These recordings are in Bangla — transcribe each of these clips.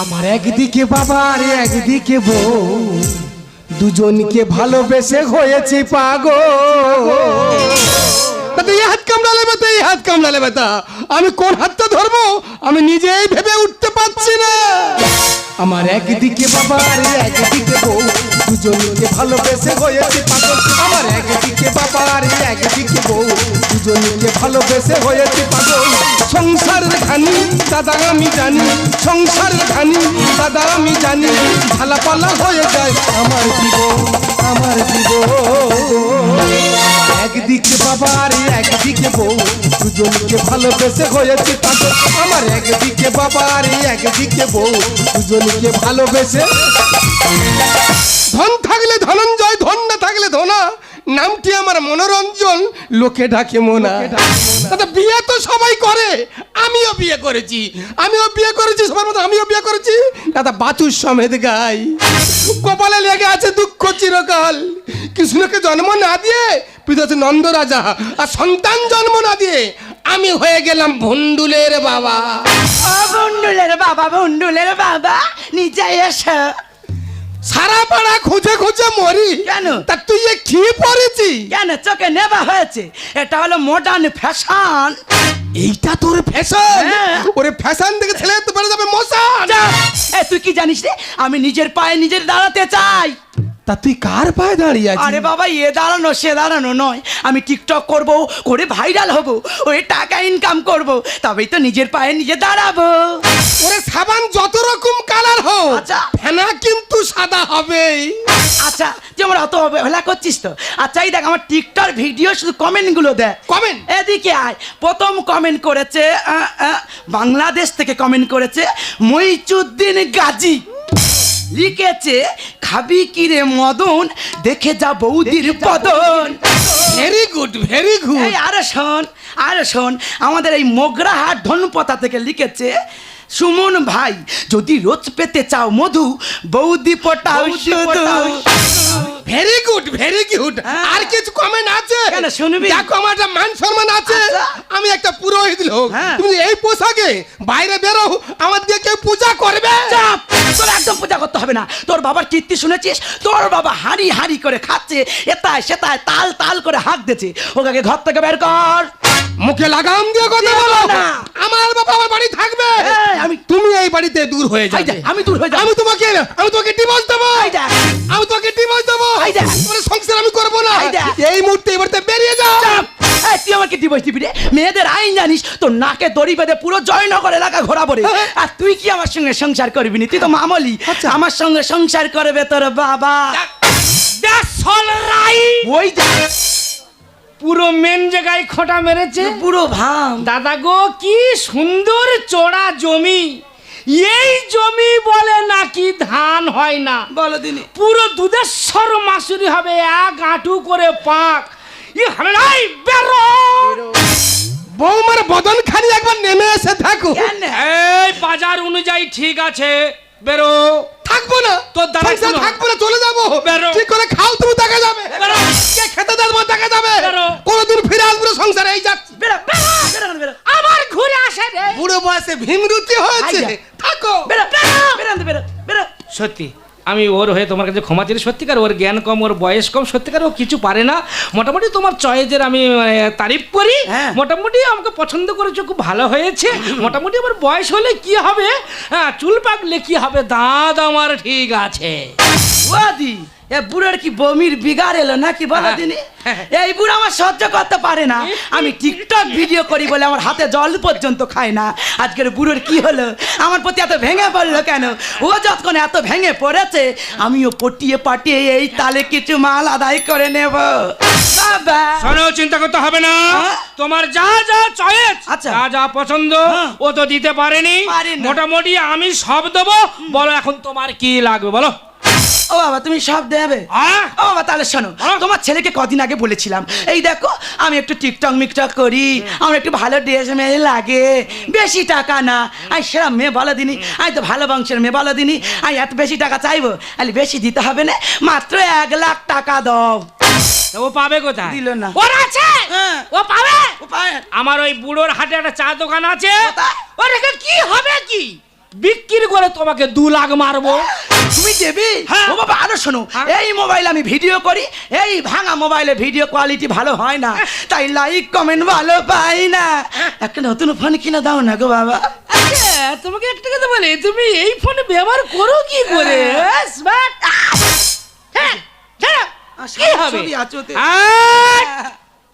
আমার একদিকে বাবা আর একদিকে বউ। দুজনকে ভালোবেসে হয়েছি পাগো তাতে এই হাত কামড়ালে এই হাত কামড়ালে আমি কোন হাতটা ধরবো? আমি নিজেই ভেবে উঠতে পারছি না। আমার আর হয়েছি আমার আর হয়েছি খানি দাদা আমি জানি। সংসারের খানি দাদা আমি জানি। ঝালাপালা হয়ে যায় আমার জীবন আমার জীবন। একদিকে বাবা আর একদিকে বউ। দুজনকে ভালোবেসে হয়েছে পাগল আমার একদিকে বাবা আর একদিকে বউ। দুজনকে ভালোবেসে। ধন থাকলে ধনঞ্জয় ধন না থাকলে ধনা। নামটি আমার মনোরঞ্জন লোকে ডাকে মোনা। দাদা বিয়ে তো সবাই করে। আমিও বিয়ে করেছি। আমিও বিয়ে করেছি সবার মতো আমিও বিয়ে করেছি। দাদা বাতুর সমেত গাই। কপালে লেগে আছে দুঃখ চিরকাল। কৃষ্ণকে জন্ম না দিয়ে পিতাতে নন্দ রাজা আর সন্তান জন্ম না দিয়ে আমি হয়ে গেলাম ভন্ডুলের বাবা। ও বন্ডুলের বাবা বন্ডুলের বাবা নিচে এসো। সারা পাড়া খুঁজে খুঁজে মরি। কেন? তা তুই এ কি পড়েছি? কেন? চোখে নেবা হয়েছে। এটা হলো মডার্ন ফ্যাশন এইটা তোর ফ্যাশন। ওরে ফ্যাশন দেখে ছেলে তো বেড়ে যাবে মশান। এ তুই কি জানিস রে? আমি নিজের পায়ে নিজের দাঁড়াতে চাই। তা তুই কার পায়ে দাঁড়িয়ে আছিস? আরে বাবা এ দাঁড়ানো সে দাঁড়ানো নয়। আমি টিকটক করব করে ভাইরাল হব ওই টাকা ইনকাম করব তবেই তো নিজের পায়ে নিজে দাঁড়াবো। ওরে সাবান যত রকম কালার হোক আচ্ছা। ফেনা কিন্তু সাদা হবেই। আচ্ছা তুই আমার অত অবহেলা করছিস তো? আচ্ছা এই দেখ আমার টিকটক ভিডিও শুধু কমেন্টগুলো দেখ। Comment? এদিকে আয়। প্রথম কমেন্ট করেছে বাংলাদেশ থেকে কমেন্ট করেছে মইচুদ্দিন গাজী। লিখেছে খাবি কিরে মদন? দেখে যা বৌদির পদন ভেরি গুড ভেরি গুড আর শোন আরে শোন আমাদের এই মোগরাহাট ধনপতা থেকে লিখেছে সুমন ভাই যদি রোজ পেতে চাও মধু বৌদি পটাও শুধু। Very good very good. আর কিছু কমেন্ট আছে? কেন, শুনবি? দেখো আমার একটা মান সম্মান আছে। আচ্ছা। আমি একটা পুরোহিত লোক। হ্যাঁ। তুমি এই পোশাকে বাইরে বেরো আমার দিয়ে কেউ পূজা করবে। চাপ! তোর একদম পূজা করতে হবে না। তোর বাবার কীর্তি শুনেছিস? তোর বাবা হাঁড়ি হাঁড়ি করে খাচ্ছে এতায় সেতায় তাল তাল করে হাঁক দিচ্ছে ওকে ঘর থেকে বের কর। মুখে লাগাম দিয়ে কথা বলো। আমার বাবা আমার বাড়ি থাকবে। আমি- তুমি এই বাড়িতে দূর হয়ে যাবে। আমি দূর হয়ে যাব। আমি তোমাকে আমি তোমাকে ডিভোর্স দেবো। আমি তোমাকে ডিভোর্স দেবো এই তোমার সংসার আমি করব না। এই এই মুহূর্তে বেরিয়ে যাও। তুই আমাকে দিবস দিবি রে? মেয়েদের আইন জানিস তোর নাকে দড়ি বেঁধে পুরো জয়নগর এলাকা ঘোরাবো রে। আর তুই কি আমার সঙ্গে সংসার করবি নি? তুই তো মামলি। আচ্ছা। আমার সঙ্গে সংসার করবে তোর বাবা। ওই পুরো মেন জায়গায় খোঁটা মেরেছে। পুরো ভাম দাদা গো কি সুন্দর চড়া জমি। এই জমি বলে নাকি ধান হয় না। বলো দিনি। পুরো দুধেশ্বর মাসুরি হবে এক আঁটু করে পাক। ই বেরো। বৌমার বদন খানি একবার নেমে এসে থাকো? এই বাজার অনুযায়ী ঠিক আছে বেরো। থাকব না। তোর কোনো- থাকব না চলে যাব। বেরো। কি করে খাও তুমি দেখা যাবে। বেরো। খেতে দেবো দেখা যাবে। কোনোদিন ফিরে আসব সংসারে এই যাচ্ছি। বেরো ঘুরে আসে রে। বুড়ো বয়সে ভীমরুতি হয়েছে। থাকো। সত্যি আমি ওর হয়ে তোমার কাছে ক্ষমা চাই। সত্যিকার ওর জ্ঞান কম ওর বয়স কম সত্যিকার ও কিছু পারে না। মোটামুটি তোমার চয়েজের আমি তারিফ করি। হ্যাঁ। মোটামুটি আমাকে পছন্দ করেছ খুব ভালো হয়েছে। মোটামুটি আমার বয়স হলে কি হবে? হ্যাঁ চুল পাকলে কি হবে? দাঁত আমার ঠিক আছে। ওয়াদি এ বুড়োর কি বমির বিগার এলো নাকি বলো হ্যাঁ। দিনি? এই বুড়ো আমার সহ্য করতে পারে না। আমি টিকটক ভিডিও করি বলে আমার হাতে জল পর্যন্ত খায় না। আজকের বুড়োর কি হলো? আমার প্রতি এত ভেঙে পড়ল কেন? ও যতক্ষণ এত ভেঙে পড়েছে আমিও পটিয়ে পাটিয়ে এই তালে কিছু মাল আদায় করে নেব। বাবা। শোনো চিন্তা করতে হবে না। হ্যাঁ? তোমার যা যা চয়েস আচ্ছা। যা যা পছন্দ হ্যাঁ। ও তো দিতে পারেনি। পারে মোটামুটি আমি সব দেবো। বলো এখন তোমার কি লাগবে? বলো। ও বাবা তুমি সব দেবে। আহ? ও বাবা তাহলে শোনো হ্যাঁ? তোমার ছেলেকে কদিন আগে বলেছিলাম। এই দেখো আমি একটু টিকটক মিকটক করি আমার একটু ভালো ড্রেস মেয়ে লাগে। বেশি টাকা না। আই সেরা মেয়ে বলো দিনি। আমি তো ভালো বংশের মেয়ে বলো দিনি। আমি এত বেশি টাকা চাইব? আরে বেশি দিতে হবে না। মাত্র এক লাখ টাকা দাও। ও পাবে কোথায়? দিল না। ওর আছে? হ্যাঁ। ও পাবে? আমার ওই বুড়োর হাটে একটা চা দোকান আছে। কোথায়? ও রেখে কি হবে কি? বিক্রি করে তোমাকে দু লাখ মারবো। দেবে হ্যাঁ। ও বাবা আরও শোনো। হ্যাঁ। এই মোবাইল আমি ভিডিও করি এই ভাঙা মোবাইলে ভিডিও কোয়ালিটি ভালো হয় না। তাই লাইক কমেন্ট ভালো পাই না। একটা নতুন ফোন কিনে দাও না গো বাবা। আচ্ছা, তোমাকে একটা কথা বলে তুমি এই ফোনে ব্যবহার করো কি করে? হ্যাঁ, smart? হ্যাঁ, হ্যাঁ, কি হবে!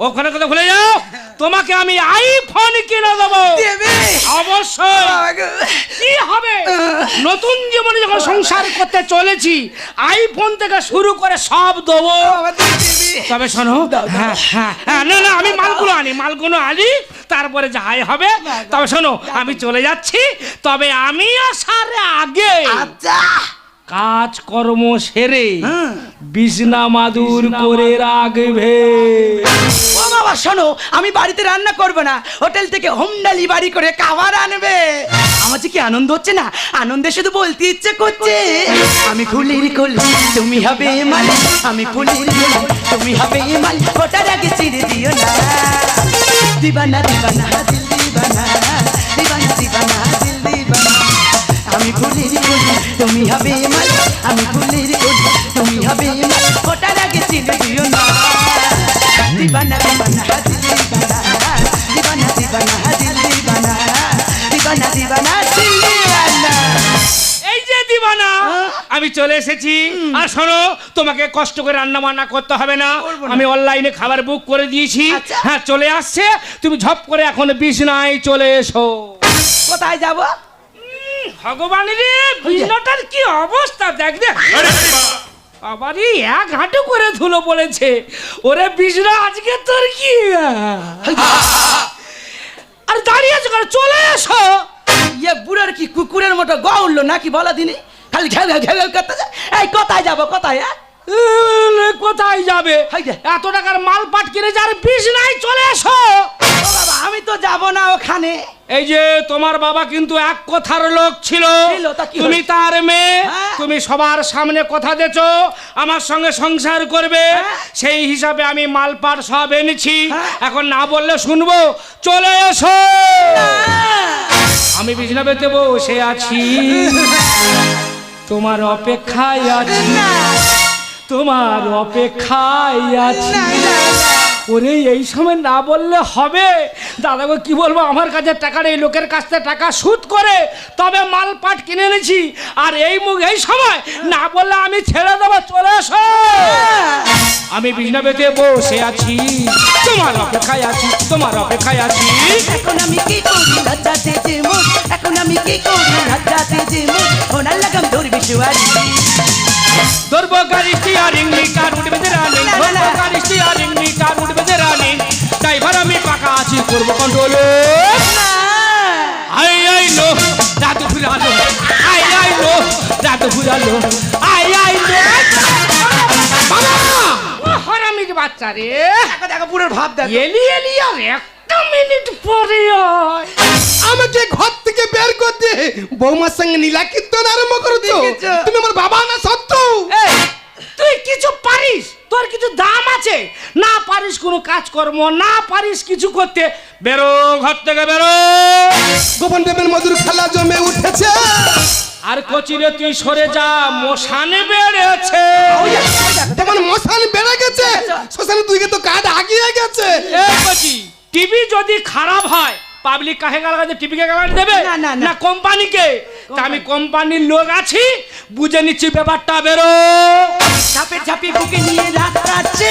ওখানে কথা ভুলে যাও। তোমাকে আমি আইফোন কিনে দেবো। অবশ্যই। কি হবে? নতুন জীবনে যখন সংসার করতে চলেছি আইফোন থেকে শুরু করে সব দেবে। তবে শোনো হ্যাঁ হ্যাঁ হ্যাঁ, না না আমি মালগুলো আনি মালগুলো আনি তারপরে যাই হবে। তবে শোনো আমি চলে যাচ্ছি তবে আমি আসার আগে আচ্ছা। কাজকর্ম সেরে হুম। বিছনা মাদুর করে রাখবে। ও বাবা শোনো আমি বাড়িতে রান্না করব না। হোটেল থেকে হোম ডেলিভারি করে খাবার আনবে। আমার যে কি আনন্দ হচ্ছে না? আনন্দে শুধু বলতে ইচ্ছে করছে। আমি ফুলের কলি তুমি হবে মালি আমি ফুলের কলি তুমি হবে মালি ওটার আগে চিড়ে দিও না। দিবানা দিবানা দিল দিবানা দিবানা। তুমি হবে মালি আমি ফুলের কলি তুমি হবে ওটার আগে চিড়ে দিও না দিবানা দিবানা দিল দিবানা দিবানা দিবানা দিল দিবানা দিবানা দিবানা। এই যে দিবানা হ্যাঁ? আমি চলে এসেছি। আর শোনো তোমাকে কষ্ট করে রান্না বান্না করতে হবে না। আমি অনলাইনে খাবার বুক করে দিয়েছি। আচ্ছা। হ্যাঁ চলে আসছে। তুমি ঝপ করে এখন বিছনায় চলে এসো। কোথায় যাব? ভগবান রে বিছনাটার কি অবস্থা? দেখ দেখ। আবারই এক হাঁটু করে ধুলো পড়েছে ওরে বিছনা আজকে তোর কি আর দাঁড়িয়ে আছো চলে এসো। ইয়ে বুড়োর কি কুকুরের মতো গ উঠল নাকি বলো দিনি? খালি ঘেউ ঘেউ ঘেউ করতে এই কোথায় যাব কোথায় হ্যাঁ? কোথায় যাবে? এত টাকার মাল পাট কিনেছে আর বিছনায় চলে এসো। আমি তো যাব না ওখানে। এই যে তোমার বাবা কিন্তু এক কথার লোক ছিল। তুমি তার মেয়ে হ্যাঁ। তুমি সবার সামনে কথা দেছো আমার সঙ্গে সংসার করবে। হ্যাঁ। সেই হিসাবে আমি মালপাট সব এনেছি। হ্যাঁ। এখন না বললে শুনব চলে এসো। আমি বিছনা পেতে বসে আছি। তোমার অপেক্ষায় আছি। তোমার অপেক্ষায় আছি। ওরে এই সময় না বললে হবে। দাদাকে কি বলব? আমার কাছে টাকা নেই লোকের কাছ থেকে টাকা সুদ করে তবে মাল পাট কিনে এনেছি। আর এই মুখ এই সময় না বললে আমি ছেড়ে দেবো চলে এসো। আমি বিছনা পেতে বসে আছি। তোমার অপেক্ষায় আছি তোমার অপেক্ষায় আছি। এখন আমি কি করি? লজ্জাতে যে মুখ। এখন আমি কি করি? লজ্জাতে যে মুখ। ওনার লাগাম ধরবি শুয়ারি গাড়ি স্টিয়ারিং মিটার উঠবে যে রানিং না, না, না। ধরবো গাড়ি স্টিয়ারিং মিটার উঠবে যে রানিং ড্রাইভার আমি পাকা আছি করব কন্ট্রোল আই আই লো দাদু ফুরালো। আই আই লো দাদু ফুরালো। আই আই লো। বাবা! ও হারামির বাচ্চা রে। দেখো দেখো বুড়োর ভাব দেখো। এলি এলি আর একটা মিনিট পরে আমাকে ঘর থেকে বের করতে বৌমার সঙ্গে নীলা কীর্তন আরম্ভ করছ? তুমি আমার বাবা না সত্য? তুই কিছু পারিস? তোর কিছু দাম আছে? না পারিস কোনো কাজকর্ম না পারিস কিছু করতে। বেরো ঘর থেকে বেরো। গোপন প্রেমের মধুর খেলা জমে উঠেছে। আর কচিরে তুই সরে যা মশানে বেড়েছে। তোমার মশান বেড়ে গেছে। শ্মশানে দুই তো কাজ আগিয়ে গেছে। টিভি যদি খারাপ হয় পাবলিক কাহে গালা গাছে টিভিকে গালা দেবে? না, না, না। না কোম্পানিকে? তা আমি কোম্পানির লোক আছি বুঝে নিচ্ছি ব্যাপারটা বেরো। ঝাপে ঝাপে বুকে নিয়ে রাত কাটছে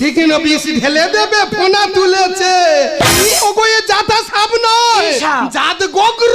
ঠিক বিষ ঢেলে দেবে ফোনা তুলেছে। ওগোয়ে জাতা সাপ নয় কি সাপ? জাত গোগ্র।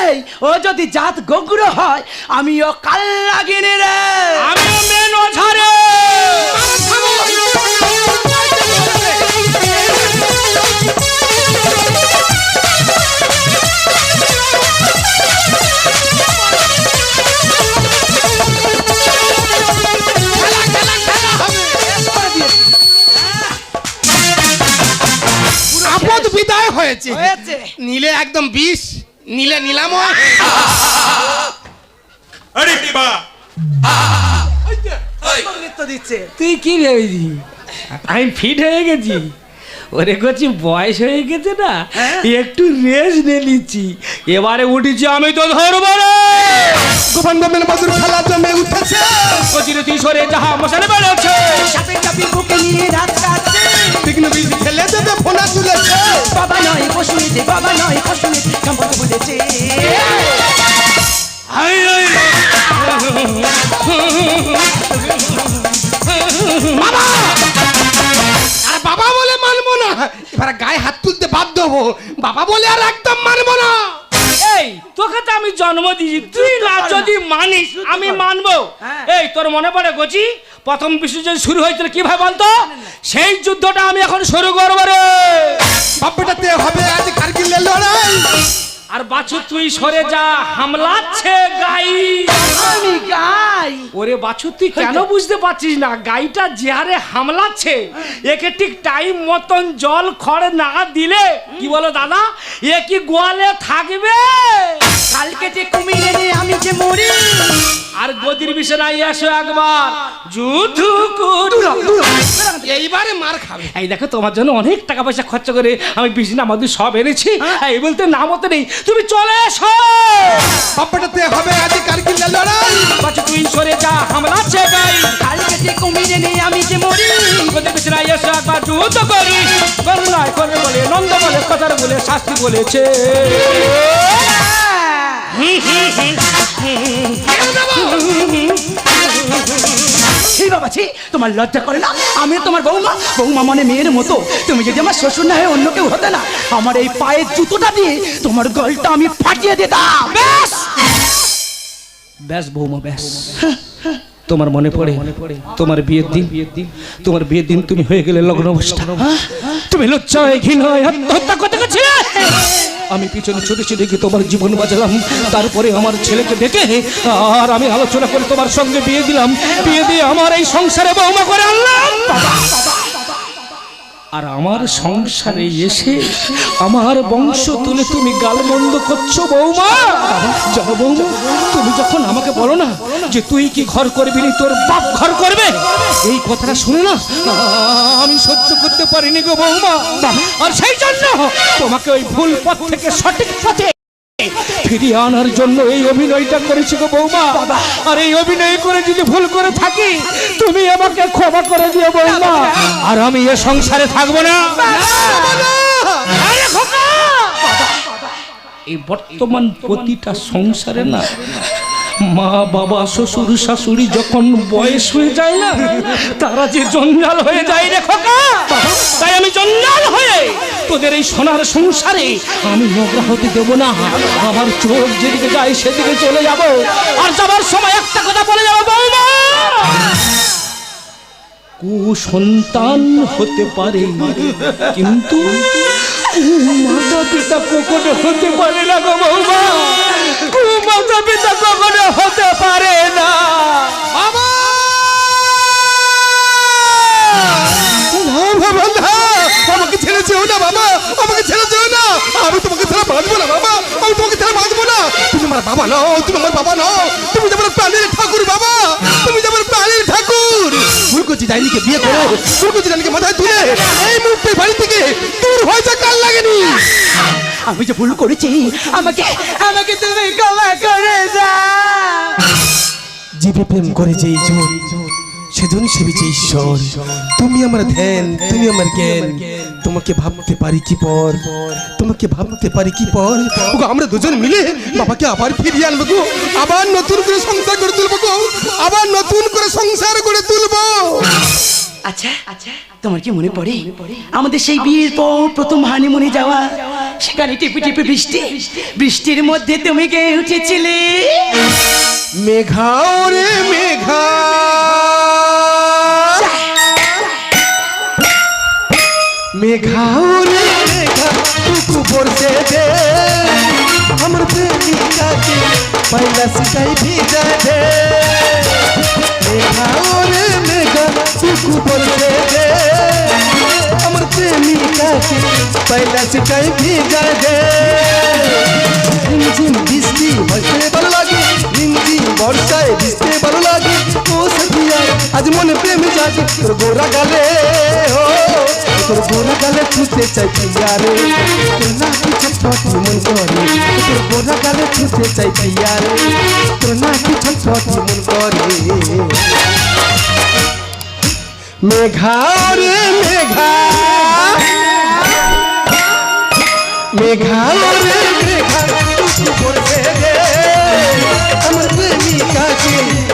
এই ও যদি জাত গোগ্র হয় আমি ও কাল লাগিনে রে। আমিও মেন ওঝারে হয়েছে। নীলে একদম বিষ নীলে নিলাময় আরে বা দিচ্ছে। তুই কি ভেবেছি আমি ফিট হয়ে গেছি। ওরে করছি বয়স হয়ে গেছে না? হ্যাঁ। একটু রেস্ট নিয়ে নিচ্ছি। এবারে উঠেছি আমি তো ধরবো রে গোপান গোপেন মধুর খেলা জমে উঠেছে। তুই সরে যাহা মশালে বেড়েছে। সাপে চাপি বুকে নিয়ে রাত কাটছে বিঘ্ন বীজ ফেলে দেবে ফোনা তুলেছে বাবা নয় পশু বাবা নয় নিতে সম্পর্ক বলেছে আর বাবা বলে মানবো না। এবার গায়ে হাত তুলতে বাধ্য হব। বাবা বলে আর একদম তোকে তো আমি জন্ম দিয়েছি। তুই না যদি মানিস আমি মানবো। হ্যাঁ। এই তোর মনে পড়ে গছি প্রথম বিশ্বযুদ্ধ শুরু হয়েছিল কীভাবে বলতো? সেই যুদ্ধটা আমি এখন শুরু করব রে। বাপ্পাটাতে হবে আজ কার্গিলের লড়াই? আর বাছু তুই সরে যা হামলাচ্ছে গাই। আমি গাই। ওরে বাছু তুই কেন বুঝতে পারছিস না? গাইটা যে হারে হামলাচ্ছে একে ঠিক টাইম মতন জল খড় না দিলে কি বলো দাদা? এ কি গোয়ালে থাকবে? কালকে যে কুমিরে নিয়ে আমি যে মরি আর গদির বিছানায় এসো একবার। করি। এইবারে মার খাবে। এই দেখো তোমার জন্য অনেক টাকা পয়সা খরচ করে আমি বিছানা আমাদের সব এনেছি। এই বলতে নাম হতে নেই। তুমি চলে এসো। বাপ্পাটাতে হবে আজ কারগিলের লড়াই। বাচ্চা তুই সরে যা হামলাচ্ছে গাই কালকে যে কুমিরে নিয়ে আমি যে মরি গদির বিছানায় এসো একবার। যুদ্ধ করি। করুণায় করে বলে নন্দ বলে কথার বলে শাস্তি বলেছে। ছি বাবা ছি তোমার লজ্জা করে না? আমি তোমার বৌমা। বৌমা মানে মেয়ের মতো। তুমি যদি আমার শ্বশুর না হয়ে অন্য কেউ হতে না আমার এই পায়ের জুতোটা দিয়ে তোমার গলটা আমি ফাটিয়ে দিতাম। ব্যাস! ব্যাস বৌমা ব্যাস। তোমার মনে পড়ে? তোমার বিয়ের দিন? তোমার বিয়ের দিন তুমি হয়ে গেলে লগ্ন অনুষ্ঠান তুমি লজ্জায় ঘৃণায় আত্মহত্যা করতে গেছিলে? আমি পিছনে ছুটে ছুটে গিয়ে তোমার জীবন বাঁচালাম। তারপরে আমার ছেলেকে ডেকে আর আমি আলোচনা করে তোমার সঙ্গে বিয়ে দিলাম। বিয়ে দিয়ে আমার এই সংসারে বৌমা করে আনলাম। আর আমার সংসারে এসে আমার বংশ তুলে তুমি গালমন্দ করছ বৌমা। যাও বৌমা, তুমি যখন আমাকে বলো না যে তুই কি ঘর করবি নি, তোর বাপ ঘর করবে? এই কথাটা শুনে না, আমি সহ্য করতে পারিনি গো বৌমা। আর সেই জন্য তোমাকে ওই ভুল পথ থেকে সঠিক পথে ফিরিয়ে আনার জন্য এই অভিনয়টা করেছি গো বৌমা। আর এই অভিনয় করে যদি ভুল করে থাকি তুমি আমাকে ক্ষমা করে দিও বৌমা। আর আমি এ সংসারে থাকব না। এই বর্তমান প্রতিটা সংসারে না মা, বাবা, শ্বশুর, শাশুড়ি যখন বয়স হয়ে যায় না, তারা যে জঞ্জাল হয়ে যায় রে খোকা, তাই আমি জঞ্জাল হয়ে তোদের এই সোনার সংসারে আমি নোংরা হতে দেব না। আমার চোখ যেদিকে যায় সেদিকে চলে যাব। আর যাবার সময় একটা কথা বলে যাব, বৌমা। কুসন্তান হতে পারে কিন্তু মাতা পিতা কখনো হতে পারে না গো বৌমা। পিতা কখনো হতে পারে না। বাবা! আমাকে ছেড়ে যেও না বাবা আমাকে ছেড়ে যেও না। আমি তোমাকে ছাড়া বাঁচবো না বাবা আমি তোমাকে ছাড়া বাঁচবো না। তুমি আমার বাবা নও তুমি আমার বাবা নও তুমি যে আমার প্রাণের ঠাকুর বাবা তুমি যে আমার ঠাকুর। ফুলকুচি ডাইনিকে বিয়ে করে ফুলকুচি ডাইনিকে মাথায় তুলে এই মুহূর্তে বাড়ি থেকে দূর হয়ে যা কাল লাগেনি আমি যে ভুল করেছি, আমাকে আমাকে তুমি ক্ষমা করে জীবে প্রেম করে যেই জোর সেজন সেবিছে ঈশ্বর। তুমি আমার ধ্যান, তুমি আমার জ্ঞান। তোমাকে ভাবতে পারি কি পর? তোমাকে ভাবতে পারি কি পর? আমরা দুজন মিলে বাবাকে আবার ফিরিয়ে আনব গো। আবার নতুন করে সংসার করে তুলবো গো। আবার নতুন করে সংসার করে তুলবো। আচ্ছা আচ্ছা তোমার কি মনে পড়ে? আমাদের সেই বিয়ের পর প্রথম হানিমুনে যাওয়া সেখানে টিপি টিপি বৃষ্টি বৃষ্টির মধ্যে তুমি কে উঠেছিলে? মেঘা রে মেঘা। মেঘা রে মেঘা টুকু পড়ছে আমার প্রেমিকাকে পয়লা সিটাই ভিজা দে মেঘা রে মেঘা টুকু পড়ছে দে আমার প্রেমিকাকে পয়লা সিটাই ভিজা দে ঝিমঝিম বৃষ্টি বর্ষায় ভালো লাগে, ঝিমঝিম বর্ষায় আজ মনে প্রেম জাগে তোর গোরা গালে ও তোর গোরা গালে ছুতে চাই পিয়ারে তোর না কিছু ছটি মন করে তোর গোরা গালে ছুতে চাই পিয়ারে তোর না কিছু ছটি মন করে মেঘা রে মেঘা মেঘা রে মেঘা তুই পড়বে রে আমার প্রেমিকা